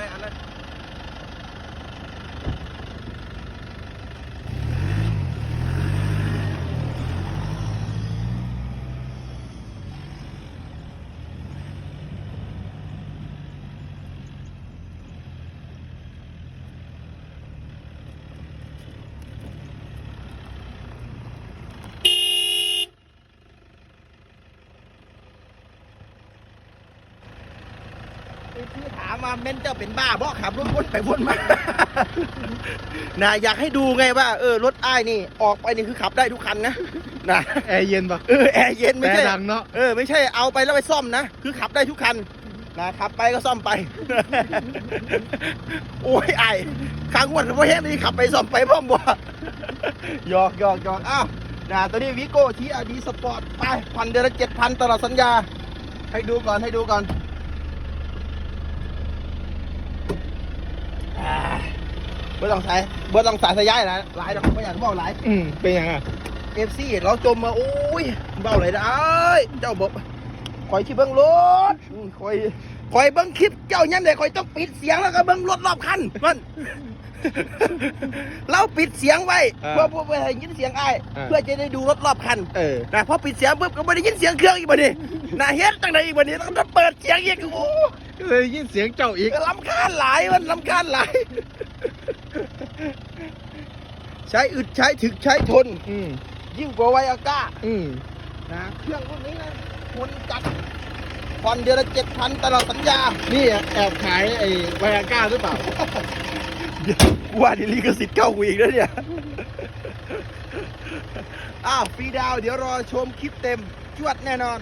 เลยอันเลย ที่ถามมาเม้นเจ้าเป็นบ้าเพราะขับรถวนไปวนมา นะอยากให้ดูไงว่าเออรถอ้ายนี่ออกไปนี่คือขับได้ทุกคันนะนะแอร์เย็นปะเออแอร์เย็นไม่แต่ใช่ดังเนาะเออไม่ใช่เอาไปแล้วไปซ่อมนะคือขับได้ทุกคันนะขับไปก็ซ่อมไป โอ้ยไอ้ข้างวันว่าแห้งนี่ขับไปซ่อมไปพ่อมบ่หยอกหยอกหยอกอ้าวนะตัวนี้วิโก้ทีอาดีสปอร์ตไปพันเดือนละเจ็ดพันตลอดสัญญา ให้ดูก่อนให้ดูก่อนอ่า เบอร์ต้องใส่เบอร์ต้องใส่สายย้ายนะหลายดอกไม่อยากบอกหลายอืมเป็นยังไงเอฟซีเราจมมาโอ้ยเบาเลยได้เจ้าบอกคอยที่เบิ้งรถอืมคอยคอยเบิ้งคลิปเจ้ายันเด็กคอยต้องปิดเสียงแล้วก็เบิ้งรถรอบคันมันเราปิดเสียงไว้เพื่อเพื่อเพื่อให้ยินเสียงไอ้ายเพื่อจะได้ดูรถรอบคันเออนะพอปิดเสียงปุ๊บก็ไม่ได้ยินเสียงเครื่องอีกบัดนี้นะเฮ็ดตั้งแต่อีกบัดนี้แล้วก็เปิดเสียงอีกโอ้ก็เลยยินเสียงเจ้าอีกลำคาญหลายมันลำคาญหลาย ใช้อึดใช้ถึกใช้ทน อืมยิ่งกว่าไวอาก้า อืมนะเครื่องรุ่นนี้นะคนจัดผ่อนเดือนละเจ็ดพันตลอดสัญญา นี่แอบขายไอ้ไวอาก้าหรือเปล่ากูว่าดิลิขสิทธิ์เข้ากูอีกแล้วเนี่ย อ้าวฟรีดาวน์เดี๋ยวรอชมคลิปเต็ม จวดแน่นอน